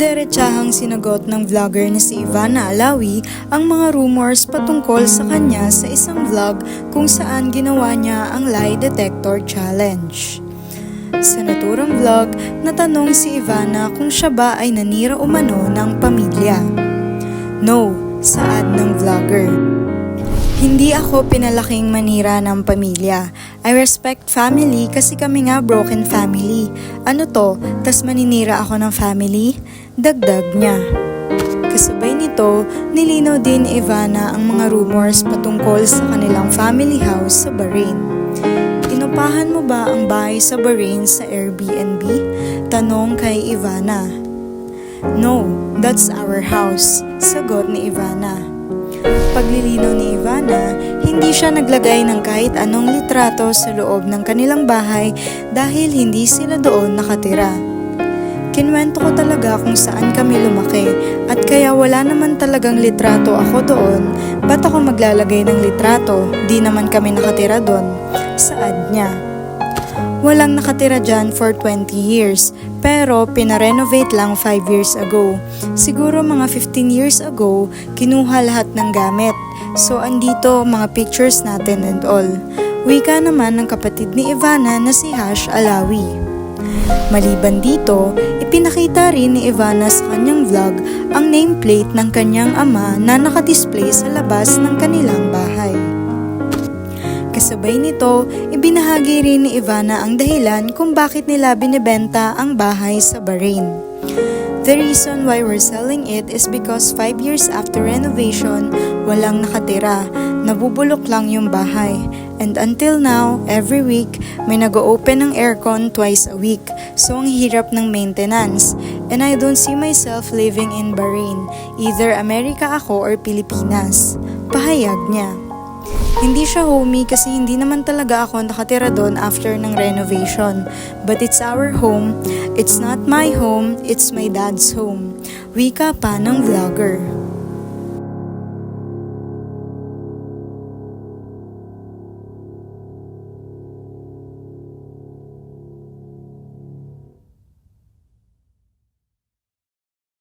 Diretsahang sinagot ng vlogger na si Ivana Alawi ang mga rumors patungkol sa kanya sa isang vlog kung saan ginawa niya ang lie detector challenge. Sa naturang vlog, natanong si Ivana kung siya ba ay nanira umano ng pamilya. No, saad ng vlogger. Hindi ako pinalaking manira ng pamilya. I respect family kasi kami nga broken family. Ano to, tas maninira ako ng family? Dagdag niya. Kasabay nito, nilinaw din Ivana ang mga rumors patungkol sa kanilang family house sa Bahrain. Inupahan mo ba ang bahay sa Bahrain sa Airbnb? Tanong kay Ivana. No, that's our house, sagot ni Ivana. Paglilinaw ni Ivana, hindi siya naglagay ng kahit anong litrato sa loob ng kanilang bahay dahil hindi sila doon nakatira. Kinwento ko talaga kung saan kami lumaki at kaya wala naman talagang litrato ako doon, ba't ako maglalagay ng litrato, di naman kami nakatira doon, saad niya. Walang nakatira dyan for 20 years, pero pinarenovate lang 5 years ago. Siguro mga 15 years ago, kinuha lahat ng gamit. So andito mga pictures natin and all. Wika naman ng kapatid ni Ivana na si Hash Alawi. Maliban dito, ipinakita rin ni Ivana sa kanyang vlog ang nameplate ng kanyang ama na nakadisplay sa labas ng kanilang bahay. Kasabay nito, ibinahagi rin ni Ivana ang dahilan kung bakit nila binibenta ang bahay sa Bahrain. The reason why we're selling it is because 5 years after renovation, walang nakatira. Nabubulok lang yung bahay. And until now, every week, may nag-open ng aircon twice a week. So ang hirap ng maintenance. And I don't see myself living in Bahrain. Either Amerika ako or Pilipinas. Pahayag niya. Hindi siya homey kasi hindi naman talaga ako nakatira doon after ng renovation. But it's our home. It's not my home, it's my dad's home. Wika pa ng vlogger.